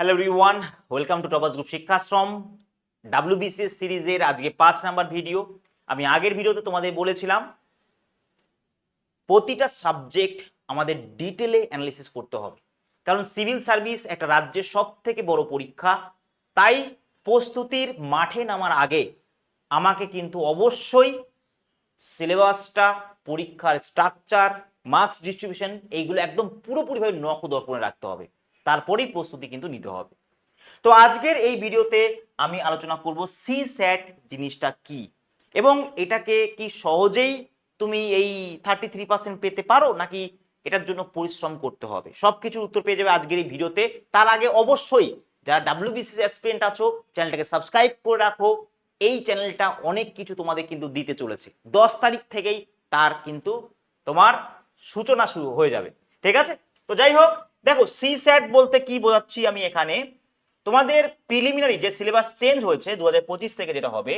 Hello everyone welcome to টপাস group শিক্ষাশ্রম WBCS সিরিজের আজকে পাঁচ নাম্বার ভিডিও আমি আগের ভিডিওতে তোমাদের বলেছিলাম, প্রতিটা সাবজেক্ট আমাদের ডিটেলে অ্যানালিসিস করতে হবে। কারণ সিভিল সার্ভিস একটা রাজ্যের সব থেকে বড় পরীক্ষা, তাই প্রস্তুতির মাঠে নামার আগে আমাকে কিন্তু অবশ্যই সিলেবাসটা পরীক্ষার স্ট্রাকচার মার্কস ডিস্ট্রিবিউশন এইগুলো একদম পুরোপুরিভাবে নখ দর্পণে রাখতে হবে। তারপরেই প্রস্তুতি কিন্তু নিতে হবে। তো আজকের এই ভিডিওতে আমি আলোচনা করব সি স্যাট জিনিসটা কি? এবং এটাকে কি সহজেই তুমি এই থার্টি থ্রি পার্সেন্ট পেতে পারো, নাকি এটার জন্য পরিশ্রম করতে হবে? সব কিছুর উত্তর পেয়ে যাবে আজকের এই ভিডিওতে। তার আগে অবশ্যই যারা ডাব্লিউবিসিএস অ্যাসপিরেন্ট আছো, চ্যানেলটাকে সাবস্ক্রাইব করে রাখো। এই চ্যানেলটা অনেক কিছু তোমাদের কিন্তু দিতে চলেছে। দশ তারিখ থেকেই তার কিন্তু তোমার সূচনা শুরু হয়ে যাবে। ঠিক আছে? তো যাই হোক দেখো সি স্যাট বলতে কি বোঝাচ্ছি আমি এখানে? তোমাদের প্রিলিমিনারি যে সিলেবাস চেঞ্জ হয়েছে দু হাজার পঁচিশ থেকে যেটা হবে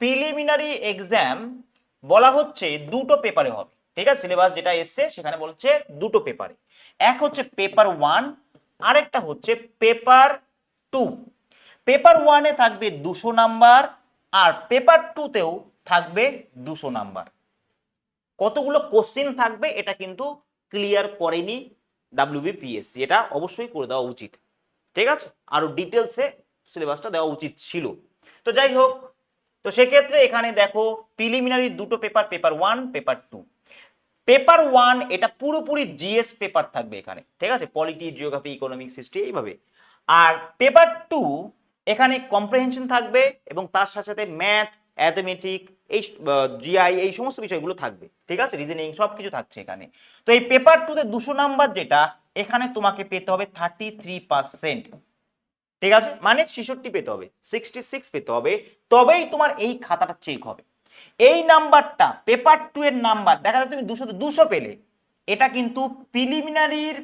প্রিলিমিনারি এক্সাম বলা হচ্ছে দুটো পেপারে হবে। ঠিক আছে? সিলেবাস যেটা এসছে, সেখানে বলছে দুটো পেপারে এক হচ্ছে পেপার ওয়ান আরেকটা হচ্ছে পেপার টু পেপার ওয়ানে থাকবে দুশো নাম্বার, আর পেপার টুতেও থাকবে দুশো নাম্বার। কতগুলো কোশ্চিন থাকবে, এটা কিন্তু ক্লিয়ার করেনি ডাব্লিউবিপিএসসি এটা অবশ্যই করে দেওয়া উচিত। ঠিক আছে? আরও ডিটেলসে সিলেবাসটা দেওয়া উচিত ছিল। তো যাই হোক, তো সেক্ষেত্রে এখানে দেখো প্রিলিমিনারি দুটো paper paper one paper two paper one এটা পুরোপুরি জিএস পেপার থাকবে এখানে। ঠিক আছে? পলিটি জিওগ্রাফি ইকোনমিক্স হিস্ট্রি এইভাবে। আর পেপার টু এখানে কম্প্রিহেনশন থাকবে এবং তার সাথে সাথে ম্যাথ অ্যাথমেটিক এই জিআই এই সমস্ত বিষয়গুলো থাকবে, ঠিক আছে? রিজনিং সব কিছু থাকছে এখানে। তো এই পেপার টুতে দুশো নাম্বার যেটা, এখানে তোমাকে পেতে হবে থার্টি থ্রি পার্সেন্ট ঠিক আছে? মানে ছেষট্টি পেতে হবে সিক্সটি সিক্স পেতে হবে, তবেই তোমার এই খাতাটা চেক হবে। এই নাম্বারটা পেপার টু এর নাম্বার, দেখা যাচ্ছে তুমি দুশো দুশো পেলে, এটা কিন্তু প্রিলিমিনারির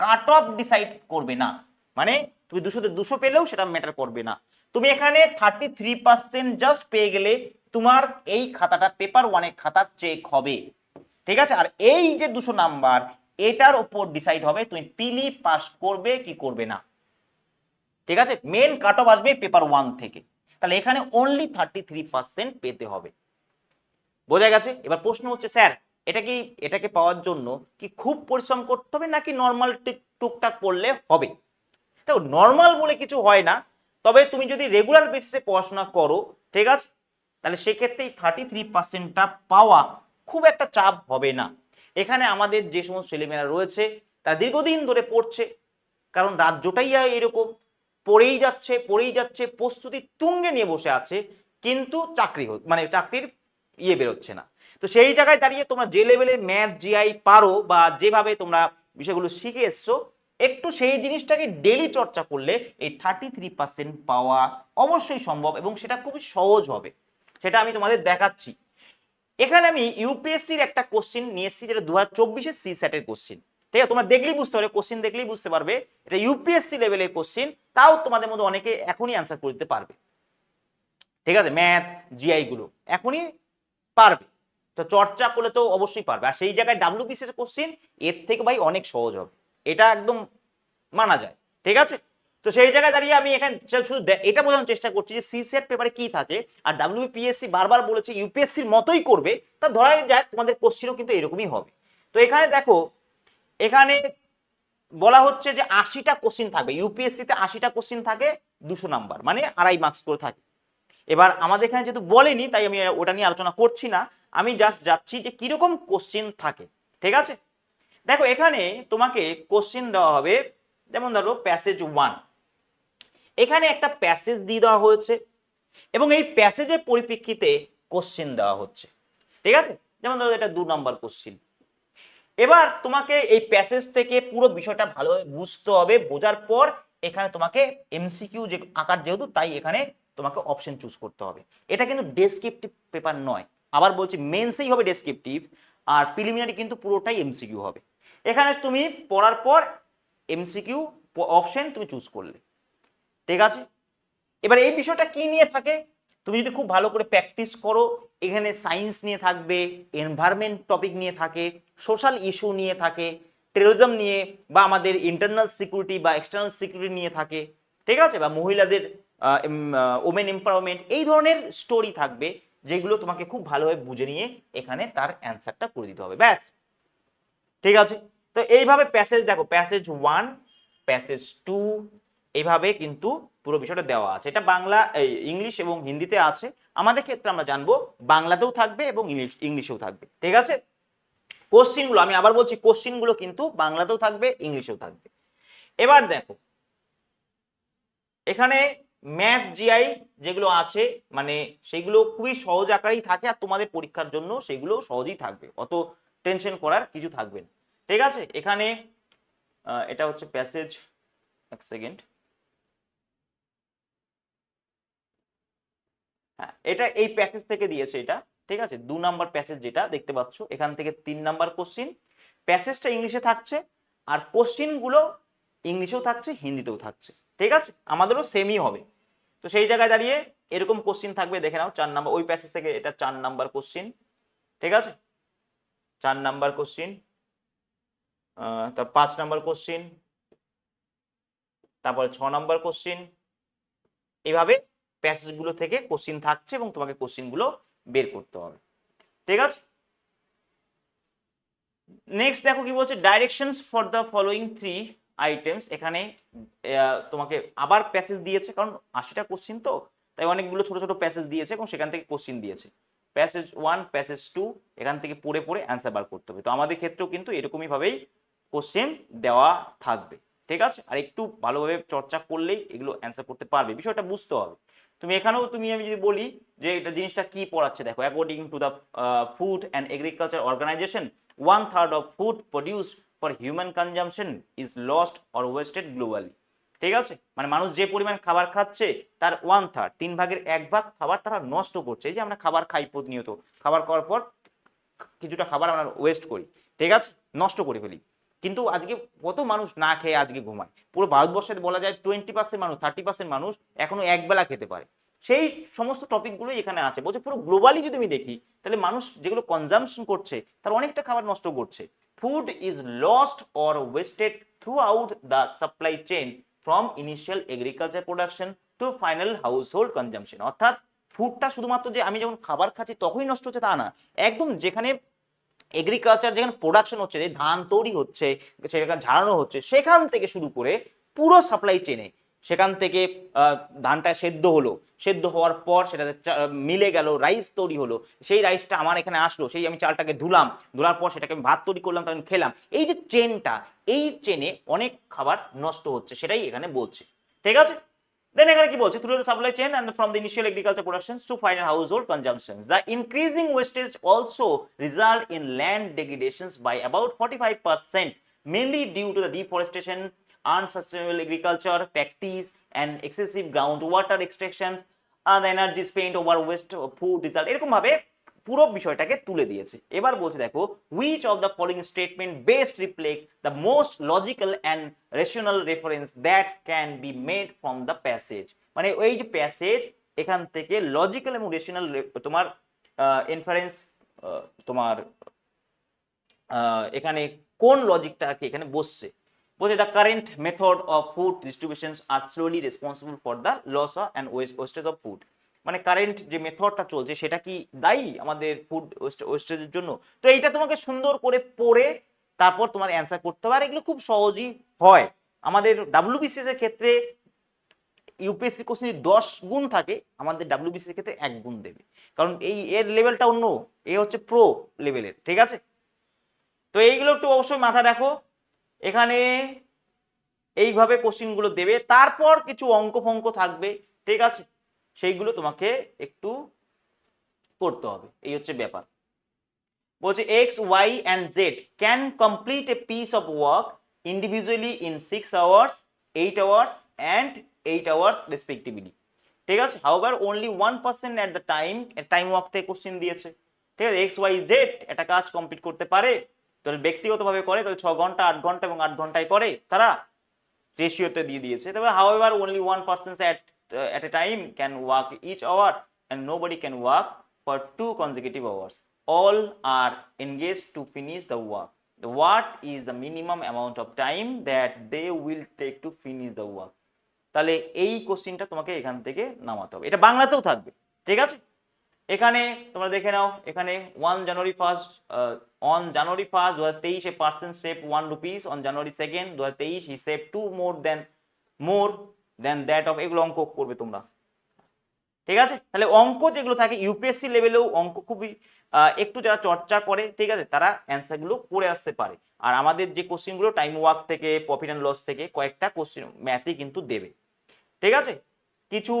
কাট অফ ডিসাইড করবে না। মানে তুমি দুশোতে দুশো পেলেও সেটা ম্যাটার করবে না। তুমি এখানে থার্টি থ্রি পার্সেন্ট জাস্ট পেয়ে গেলে তোমার এই খাতাটা পেপার ওয়ানের খাতা চেক হবে। ঠিক আছে? আর এই যে দুশো নাম্বার, এটার উপর ডিসাইড হবে তুমি পিলি পাস করবে কি করবে না। ঠিক আছে? মেন কাট অফ আসবে পেপার ওয়ান থেকে। তাহলে এখানে অনলি থার্টি থ্রি পার্সেন্ট পেতে হবে। বোঝা গেছে? এবার প্রশ্ন হচ্ছে, স্যার, এটা কি, এটাকে পাওয়ার জন্য কি খুব পরিশ্রম করতে হবে নাকি নর্মাল টুকটাক পড়লে হবে? তো নর্মাল বলে কিছু হয় না। তবে তুমি যদি রেগুলার বেসিসে পড়াশোনা করো, ঠিক আছে? তাহলে সেক্ষেত্রে এই থার্টি থ্রি পার্সেন্টটা পাওয়া খুব একটা চাপ হবে না। এখানে আমাদের যে সমস্ত ছেলেমেয়েরা রয়েছে, তারা দীর্ঘদিন ধরে পড়ছে, কারণ রাজ্যটাই এরকম পড়েই যাচ্ছে পড়েই যাচ্ছে, প্রস্তুতি তুঙ্গে নিয়ে বসে আছে, কিন্তু চাকরি মানে চাকরির ইয়ে বেরোচ্ছে না। তো সেই জায়গায় দাঁড়িয়ে তোমরা যে লেভেলের ম্যাথ জিআই পারো বা যেভাবে তোমরা বিষয়গুলো শিখে এসছো, একটু সেই জিনিসটাকে ডেলি চর্চা করলে এই থার্টি থ্রি পার্সেন্ট পাওয়া অবশ্যই সম্ভব এবং সেটা খুবই সহজ হবে। সেটা আমি তোমাদের দেখাচ্ছি। এখানে আমি ইউপিএসসির একটা কোশ্চিন নিয়ে এসেছি, যেটা দু হাজার চব্বিশের সি স্যাটের কোশ্চিন ঠিক আছে? তোমরা দেখলেই বুঝতে পারবে কোশ্চিন দেখলেই বুঝতে পারবে, এটা ইউপিএসসি লেভেলের কোশ্চিন তাও তোমাদের মধ্যে অনেকে এখনই অ্যান্সার করে দিতে পারবে। ঠিক আছে? ম্যাথ জিআই গুলো এখনই পারবে। তো চর্চা করলে তো অবশ্যই পারবে। আর সেই জায়গায় ডাব্লিউবিসিএস কোশ্চিন এর থেকে ভাই অনেক সহজ হবে। এটা একদম মানা যায়। ঠিক আছে? তো সেই জায়গায় দাঁড়িয়ে আমি এখানে শুধু এটা বোঝানোর চেষ্টা করছি যে সিসেট পেপারে কি থাকে, আর ডাব্লিউপিএসসি বারবার বলেছে ইউপিএসসির মতোই করবে, তা ধরা যায় তোমাদের কোশ্চিনও কিন্তু এরকমই হবে। তো এখানে দেখো, এখানে বলা হচ্ছে যে আশিটা কোশ্চিন থাকবে ইউপিএসসিতে আশিটা কোশ্চিন থাকে, দুশো নাম্বার মানে আড়াই মার্কস করে থাকে। এবার আমাদের এখানে যেহেতু বলেনি, তাই আমি ওটা নিয়ে আলোচনা করছি না, আমি জাস্ট যাচ্ছি যে কীরকম কোশ্চিন থাকে, ঠিক আছে? দেখো, এখানে তোমাকে কোশ্চিন দেওয়া হবে, যেমন ধরো প্যাসেজ ওয়ান এখানে একটা প্যাসেজ দিয়ে দেওয়া হয়েছে এবং এই প্যাসেজের পরিপ্রেক্ষিতে কোশ্চিন দেওয়া হচ্ছে। ঠিক আছে? যেমন ধরো এটা দু নম্বর কোশ্চিন এবার তোমাকে এই প্যাসেজ থেকে পুরো বিষয়টা ভালোভাবে বুঝতে হবে, বোঝার পর এখানে তোমাকে এমসিকিউ যে আকার যেহেতু, তাই এখানে তোমাকে অপশন চুজ করতে হবে। এটা কিন্তু ডেসক্রিপটিভ পেপার নয়। আবার বলছি মেন্সেই হবে ডেসক্রিপটিভ আর প্রিলিমিনারি কিন্তু পুরোটাই এমসিকিউ হবে। এখানে তুমি পড়ার পর এমসিকিউ অপশন তুমি চুজ করলে। ঠিক আছে? এবার এই বিষয়টা কি নিয়ে থাকে? তুমি যদি খুব ভালো করে প্র্যাকটিস করো, এখানে সায়েন্স নিয়ে থাকবে এনভায়রনমেন্ট টপিক নিয়ে থাকে সোশ্যাল ইস্যু নিয়ে থাকে টেরোরিজম নিয়ে, বা আমাদের ইন্টারনাল সিকিউরিটি বা এক্সটার্নাল সিকিউরিটি নিয়ে থাকে, ঠিক আছে? বা মহিলাদের ওমেন এম্পাওয়ারমেন্ট এই ধরনের স্টোরি থাকবে, যেগুলো তোমাকে খুব ভালোভাবে বুঝে নিয়ে এখানে তার অ্যান্সারটা করে দিতে হবে। ব্যাস। ঠিক আছে? তো এইভাবে প্যাসেজ দেখো প্যাসেজ ওয়ান প্যাসেজ টু এইভাবে কিন্তু পুরো বিষয়টা দেওয়া আছে। এটা বাংলা ইংলিশ এবং হিন্দিতে আছে। আমাদের ক্ষেত্রে আমরা জানব বাংলাতেও থাকবে এবং ইংলিশ, ইংলিশেও থাকবে। ঠিক আছে? কোশ্চিনগুলো, আমি আবার বলছি, কোশ্চিনগুলো কিন্তু বাংলাতেও থাকবে, ইংলিশেও থাকবে। এবার দেখো, এখানে ম্যাথ জিআই যেগুলো আছে মানে সেগুলো খুবই সহজ আকারেই থাকে আর তোমাদের পরীক্ষার জন্য সেগুলো সহজেই থাকবে। অত টেনশন করার কিছু থাকবে না। ঠিক আছে? এখানে এটা হচ্ছে প্যাসেজ এক সেকেন্ড হ্যাঁ এটা এই প্যাসেজ থেকে দিয়েছে এটা, ঠিক আছে? দু নাম্বার প্যাসেজ যেটা দেখতে পাচ্ছ, এখান থেকে তিন নাম্বার কোশ্চিন প্যাসেজটা ইংলিশে থাকছে, আর কোশ্চিনগুলো ইংলিশেও থাকছে, হিন্দিতেও থাকছে, ঠিক আছে? আমাদেরও সেমই হবে। তো সেই জায়গায় দাঁড়িয়ে এরকম কোশ্চিন থাকবে, দেখে নাও, চার নাম্বার ওই প্যাসেজ থেকে এটা চার নাম্বার কোশ্চিন ঠিক আছে? চার নাম্বার কোশ্চিন তার পাঁচ নাম্বার কোশ্চিন তারপরে ছ নাম্বার কোশ্চিন এইভাবে প্যাসেজগুলো থেকে কোশ্চিন থাকছে এবং তোমাকে কোশ্চিনগুলো বের করতে হবে। ঠিক আছে? নেক্সট দেখো কি বলছে directions for the following three items এখানে তোমাকে আবার প্যাসেজ দিয়েছে, কারণ আশিটা কোশ্চিন তো, তাই অনেকগুলো ছোট ছোট প্যাসেজ দিয়েছে এবং সেখান থেকে কোশ্চিন দিয়েছে। প্যাসেজ ওয়ান, প্যাসেজ টু, এখান থেকে পড়ে পড়ে অ্যান্সার বার করতে হবে। তো আমাদের ক্ষেত্রেও কিন্তু এরকমই ভাবেই কোশ্চেন দেওয়া থাকবে। ঠিক আছে? আর একটু ভালোভাবে চর্চা করলেই এগুলো অ্যান্সার করতে পারবে। বিষয়টা বুঝতে হবে। তুমি এখানেও তুমি আমি যদি বলি যে এটা জিনিসটা কি পড়াচ্ছে, দেখো according to the food and agriculture organization one third of food produce for human consumption is lost or wasted globally ঠিক আছে? মানে মানুষ যে পরিমাণ খাবার খাচ্ছে, তার ওয়ান থার্ড তিন ভাগের এক ভাগ খাবার তারা নষ্ট করছে। এই যে আমরা খাবার খাই প্রতিনিয়ত, খাবার খাওয়ার পর কিছুটা খাবার আমরা ওয়েস্ট করি। ঠিক আছে? নষ্ট করে ফেলি। কিন্তু আজকে কত মানুষ না খেয়ে আজকে ঘুমায়? পুরো ভারতবর্ষে বলা যায় টোয়েন্টি পার্সেন্ট মানুষ থার্টি পার্সেন্ট মানুষ এখনও একবেলা খেতে পারে। সেই সমস্ত টপিকগুলোই এখানে আছে। বলছে পুরো গ্লোবালি যদি আমি দেখি, তাহলে মানুষ যেগুলো কনজামশন করছে, তার অনেকটা খাবার নষ্ট করছে। Food is lost or wasted throughout the supply chain from initial agriculture production to final household consumption অর্থাৎ ফুডটা শুধুমাত্র যে আমি যখন খাবার খাচ্ছি, তখনই নষ্ট হচ্ছে তা না। একদম যেখানে এগ্রিকালচার যেখানে প্রোডাকশন হচ্ছে, যে ধান তৈরি হচ্ছে, সেখানে ঝাড়ানো হচ্ছে, সেখান থেকে শুরু করে পুরো সাপ্লাই চেনে সেখান থেকে ধানটা সেদ্ধ হলো। সেদ্ধ হওয়ার পর সেটাতে মিলে গেল রাইস তৈরি হলো। সেই রাইসটা আমার এখানে আসলো, সেই আমি চালটাকে ধুলাম, ধুলার পর সেটাকে আমি ভাত তৈরি করলাম তখন খেলাম। এই যে চেনটা এই চেনে অনেক খাবার নষ্ট হচ্ছে, সেটাই এখানে বলছে। ঠিক আছে? দেন এখানে কি বলছে through the supply chain and from the initial agriculture productions to final household consumptions the increasing wastage also result in land degradations by about 45% mainly due to the deforestation unsustainable agriculture practice and excessive groundwater extraction and the energy spent over waste of food result এরকম ভাবে পুরো বিষয়টাকে তুলে দিয়েছে। এবার বলছে, দেখো, which of the following statement best reflect the most logical and rational reference that can be made from the passage? মানে ওই যে প্যাসেজ এখান থেকে লজিক্যাল এবং রেশনাল তোমার ইনফারেন্স তোমার এখানে কোন লজিকটাকে এখানে বসছে? বলছে the current method of food distributions are slowly responsible for the loss and wastage of food মানে কারেন্ট যে মেথডটা চলছে, সেটা কি দায়ী আমাদের ফুড ওয়েস্টেজের জন্য? তো এইটা তোমাকে সুন্দর করে পড়ে তারপর তোমার অ্যান্সার করতে হবে। আর এগুলো খুব সহজই হয়। আমাদের ডাব্লিউবিসিএস এর ক্ষেত্রে ইউপিএসসি কোশ্চেন যদি দশ গুণ থাকে, আমাদের ডাব্লিউবিসি এর ক্ষেত্রে এক গুণ দেবে। কারণ এই এর লেভেলটা অন্য, এ হচ্ছে প্রো লেভেলের ঠিক আছে? তো এইগুলো একটু অবশ্যই মাথা রাখো। এখানে এইভাবে কোশ্চিনগুলো দেবে। তারপর কিছু অঙ্ক ফঙ্ক থাকবে, ঠিক আছে? সেইগুলো তোমাকে একটু করতে হবে। এই হচ্ছে ব্যাপার। বলছে X Y and Z can complete a piece of work individually in six hours eight hours and eight hours respectively ঠিক আছে? However only one percent at the time time work থেকে কোশ্চেন দিয়েছে। ঠিক আছে? এক্স ওয়াই জেড একটা কাজ complete করতে পারে, তাহলে ব্যক্তিগতভাবে করে, তাহলে ছ ঘণ্টা, আট ঘণ্টা এবং আট ঘন্টায় করে, তারা রেশিওতে দিয়ে দিয়েছে। তবে however only one percent at at a time can work each hour and nobody can work for two consecutive consecutive All are engage to finish the work what is the minimum amount of time that they will take to finish the work তাহলে এই কোশ্চিনটা তোমাকে এখান থেকে নামাতে হবে। এটা বাংলাতেও থাকবে। ঠিক আছে? এখানে তোমরা দেখে নাও। এখানে one January first on January first দু হাজার তেইশ percent save one rupees on January second দু হাজার তেইশ he save two more than more than that of এগুলো অঙ্ক করবে তোমরা। ঠিক আছে? তাহলে অঙ্ক যেগুলো থাকে ইউপিএসসি লেভেলেও অঙ্ক খুবই একটু যারা চর্চা করে, ঠিক আছে, তারা অ্যান্সারগুলো করে আসতে পারে। আর আমাদের যে কোশ্চেনগুলো টাইম ওয়ার্ক থেকে প্রফিট অ্যান্ড লস থেকে, কয়েকটা কোশ্চেন ম্যাথই কিন্তু দেবে। ঠিক আছে? কিছু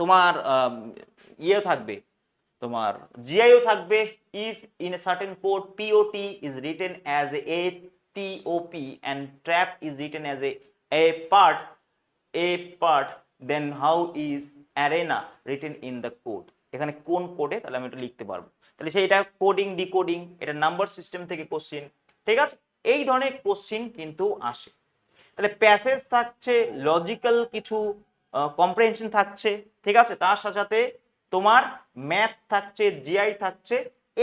তোমার ইয়ে থাকবে, তোমার জিআইও থাকবে। If in a certain code POT is written as a TOP and trap is written as a part a part then how is arena written in the code এখানে কোন কোডে তাহলে আমি এটা লিখতে পারব। তাহলে সেইটা কোডিং ডিকোডিং এটা নাম্বার সিস্টেম থেকে কোশ্চিন ঠিক আছে? এই ধরনের কোশ্চিন কিন্তু আসে। তাহলে প্যাসেজ থাকছে লজিক্যাল কিছু কম্প্রেহেনশন থাকছে, ঠিক আছে? তার সাথে সাথে তোমার ম্যাথ থাকছে জিআই থাকছে,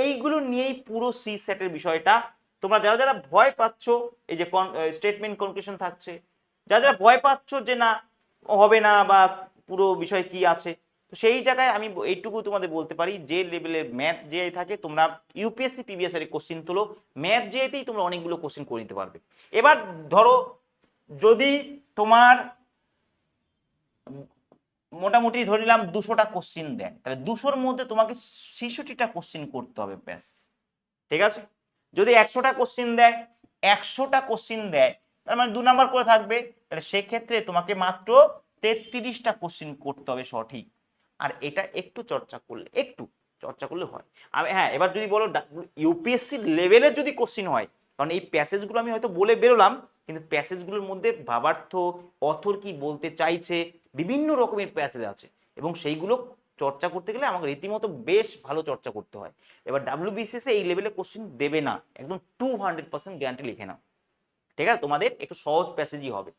এইগুলো নিয়েই পুরো সি সেটের বিষয়টা। তোমরা যারা যারা ভয় পাচ্ছ, এই যে স্টেটমেন্ট কনক্লুশন থাকছে যারা ভয় পাচ্ছ যে না, হবে না বা পুরো বিষয় কি আছে, তো সেই জায়গায় আমি এইটুকু তোমাদের বলতে পারি, যে লেভেলের ম্যাথ জিআই থাকে, তোমরা ইউপিএসসি পিবিএস এর কোশ্চিন তোলো ম্যাথ জিআইতেই তোমরা অনেকগুলো কোশ্চিন করে নিতে পারবে। এবার ধরো, যদি তোমার মোটামুটি ধরে নিলাম দুশোটা কোশ্চিন দেয়, তাহলে দুশোর মধ্যে তোমাকে ছেষট্টিটা কোশ্চিন করতে হবে ব্যাস। ঠিক আছে? যদি একশোটা কোশ্চিন দেয়, একশোটা কোশ্চিন দেয় তার মানে দু নাম্বার করে থাকবে। তাহলে সেক্ষেত্রে তোমাকে মাত্র তেত্রিশটা কোশ্চিন করতে হবে সঠিক। আর এটা একটু চর্চা করলে, একটু চর্চা করলে হয়। আমি হ্যাঁ এবার যদি বলো ইউপিএসসি লেভেলের যদি কোশ্চিন হয়, কারণ এই প্যাসেজগুলো আমি হয়তো বলে বেরোলাম, কিন্তু প্যাসেজগুলোর মধ্যে ভাবার্থ অথর কি বলতে চাইছে, বিভিন্ন রকমের প্যাসেজ আছে। এবং সেইগুলো চর্চা করতে গেলে আমাকে রীতিমতো বেশ ভালো চর্চা করতে হয়। এবার ডাব্লিউবিসিএস এই লেভেলে কোশ্চিন দেবে না। একদম টু হান্ড্রেড পার্সেন্ট গ্যারান্টি লিখে নাও। ঠিক আছে? তোমাদের একটু সহজ প্যাসেজই হবে।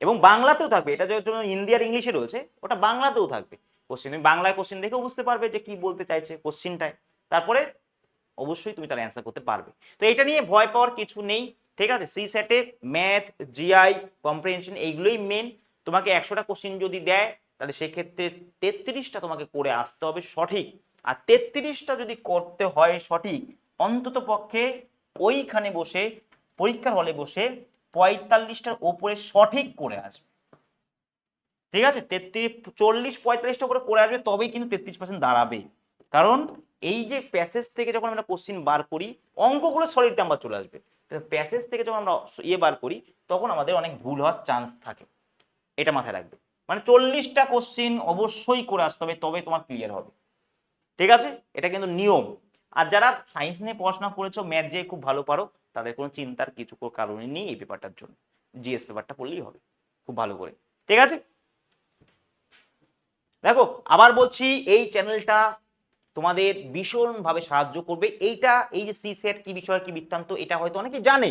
এবং বাংলাতেও থাকবে। এটা যখন হিন্দি আর ইংলিশে রয়েছে, ওটা বাংলাতেও থাকবে। কোশ্চেন তুমি বাংলায় কোশ্চেন দেখেও বুঝতে পারবে যে কি বলতে চাইছে কোশ্চিনটায় তারপরে অবশ্যই তুমি তার অ্যান্সার করতে পারবে। তো এটা নিয়ে ভয় পাওয়ার কিছু নেই, ঠিক আছে? সি সেটে ম্যাথ জিআই কম্প্রিহেনশন এইগুলোই মেন তোমাকে একশোটা কোশ্চিন যদি দেয়, তাহলে সেক্ষেত্রে তেত্রিশটা তোমাকে করে আসতে হবে সঠিক। আর তেত্রিশটা যদি করতে হয় সঠিক অন্তত পক্ষে ওইখানে বসে পরীক্ষার হলে বসে পঁয়তাল্লিশটার ওপরে সঠিক করে আসবে। ঠিক আছে? তেত্রিশ, চল্লিশ পঁয়তাল্লিশটা করে করে আসবে, তবেই কিন্তু তেত্রিশ পার্সেন্ট দাঁড়াবে। কারণ এই যে প্যাসেজ থেকে যখন আমরা কোশ্চিন বার করি, অঙ্কগুলো সলিড নাম্বার চলে আসবে। প্যাসেজ থেকে যখন আমরা ইয়ে বার করি, তখন আমাদের অনেক ভুল হওয়ার চান্স থাকে। এটা মাথায় রাখবে। মানে চল্লিশটা কোশ্চিন অবশ্যই করে আসতে হবে তবে তোমার ক্লিয়ার হবে। ঠিক আছে? এটা কিন্তু নিয়ম। আর যারা সায়েন্স নিয়ে পড়াশোনা করেছ ম্যাথ যে খুব ভালো পারো তাদের কোনো চিন্তার কিছু কারণে নেই এই পেপারটার জন্য। জিএস পেপারটা পড়লেই হবে, খুব ভালো করে। ঠিক আছে? দেখো, আবার বলছি, এই চ্যানেলটা তোমাদের ভীষণভাবে সাহায্য করবে। এইটা, এই যে সি সেট কি বিষয়, কি বৃত্তান্ত, এটা হয়তো অনেকে জানে।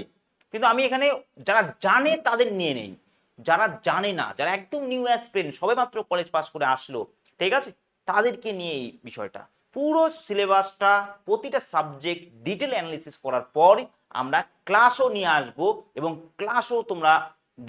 কিন্তু আমি এখানে, যারা জানে তাদের নিয়ে নেই। যারা জানে না, যারা একদম নিউ অ্যাসপিরেন্ট সবে মাত্র কলেজ পাস করে আসলো, ঠিক আছে? তাদেরকে নিয়ে এই বিষয়টা। পুরো সিলেবাসটা প্রতিটা সাবজেক্ট ডিটেল অ্যানালিসিস করার পর আমরা ক্লাসও নিয়ে আসব এবং ক্লাসও তোমরা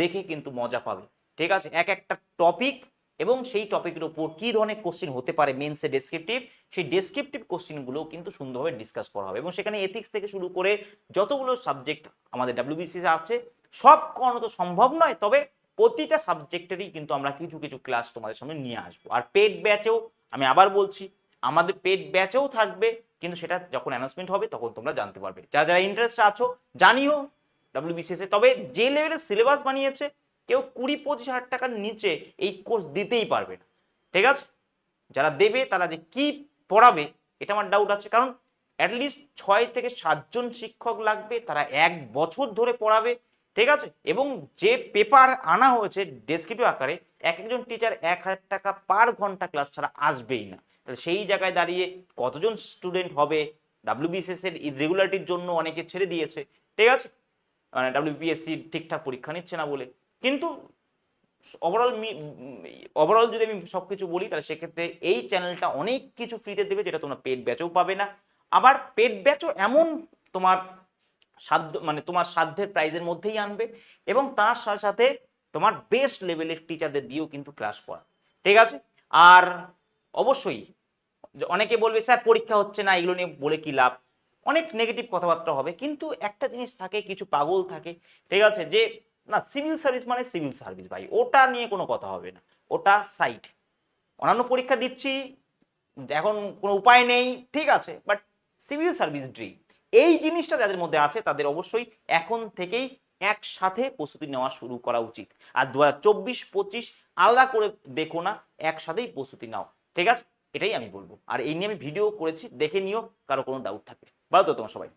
দেখে কিন্তু মজা পাবে। ঠিক আছে? এক একটা টপিক এবং সেই টপিকের উপর কি ধরনের কোশ্চিন হতে পারে মেন্সে ডেসক্রিপটিভ সেই ডেসক্রিপটিভ কোশ্চিনগুলো কিন্তু সুন্দরভাবে ডিসকাস করা হবে। এবং সেখানে এথিক্স থেকে শুরু করে যতগুলো সাবজেক্ট আমাদের ডাব্লিউবিসিসে আসছে, সব করানো তো সম্ভব নয়, তবে প্রতিটা সাবজেক্টেরই কিন্তু আমরা কিছু কিছু ক্লাস তোমাদের সামনে নিয়ে আসব। আর পেড ব্যাচেও আমি আবার বলছি আমাদের পেড ব্যাচেও থাকবে, কিন্তু সেটা যখন অ্যানাউন্সমেন্ট হবে তখন তোমরা জানতে পারবে। যারা যারা ইন্টারেস্ট আছো, জানিও ডাব্লিউবিসিএস তবে যে লেভেলের সিলেবাস বানিয়েছে, কেউ কুড়ি পঁচিশ হাজার টাকার নিচে এই কোর্স দিতেই পারবে না। ঠিক আছে? যারা দেবে, তারা যে কি পড়াবে, এটা আমার ডাউট আছে। কারণ অ্যাটলিস্ট ছয় থেকে সাতজন শিক্ষক লাগবে, তারা এক বছর ধরে পড়াবে। ঠিক আছে? এবং যে পেপার আনা হয়েছে ডেসক্রিপটিভ আকারে, এক একজন টিচার এক হাজার টাকা পার ঘণ্টা ক্লাস ছাড়া আসবেই না। তাহলে সেই জায়গায় দাঁড়িয়ে কতজন স্টুডেন্ট হবে? ডাব্লিউবিসিএস এর ইরেগুলারিটির জন্য অনেকে ছেড়ে দিয়েছে। ঠিক আছে? মানে ডাব্লিউপিএসসি ঠিকঠাক পরীক্ষা নিচ্ছে না বলে। কিন্তু ওভারঅল ওভারঅল যদি আমি সব কিছু বলি, তাহলে সেক্ষেত্রে এই চ্যানেলটা অনেক কিছু ফ্রিতে দেবে, যেটা তোমরা পেড ব্যাচও পাবে না। আবার পেড ব্যাচও এমন তোমার সাধ্য মানে তোমার সাধ্যের প্রাইজের মধ্যেই আনবে এবং তার সাথে সাথে তোমার বেস্ট লেভেলের টিচারদের দিয়েও কিন্তু ক্লাস করা ঠিক আছে? আর অবশ্যই অনেকে বলবে, স্যার, পরীক্ষা হচ্ছে না, এগুলো নিয়ে বলে কি লাভ? অনেক নেগেটিভ কথাবার্তা হবে, কিন্তু একটা জিনিস থাকে, কিছু পাগল থাকে, ঠিক আছে, যে, না সিভিল সার্ভিস মানে সিভিল সার্ভিস ভাই, ওটা নিয়ে কোনো কথা হবে না, ওটা সাইড অন্যান্য পরীক্ষা দিচ্ছি, এখন কোনো উপায় নেই, ঠিক আছে বাট সিভিল সার্ভিস ড্রিম এই জিনিসটা যাদের মধ্যে আছে, তাদের অবশ্যই এখন থেকেই একসাথে প্রস্তুতি নেওয়া শুরু করা উচিত। আর দু হাজার চব্বিশ, পঁচিশ, আলাদা করে দেখো না, একসাথেই প্রস্তুতি নাও, ঠিক আছে? এটাই আমি বলব। আর এই নিয়ে আমি ভিডিও করেছি, দেখে নিও, কারও কোনো ডাউট থাকে ভালো তো তোমার সবাই।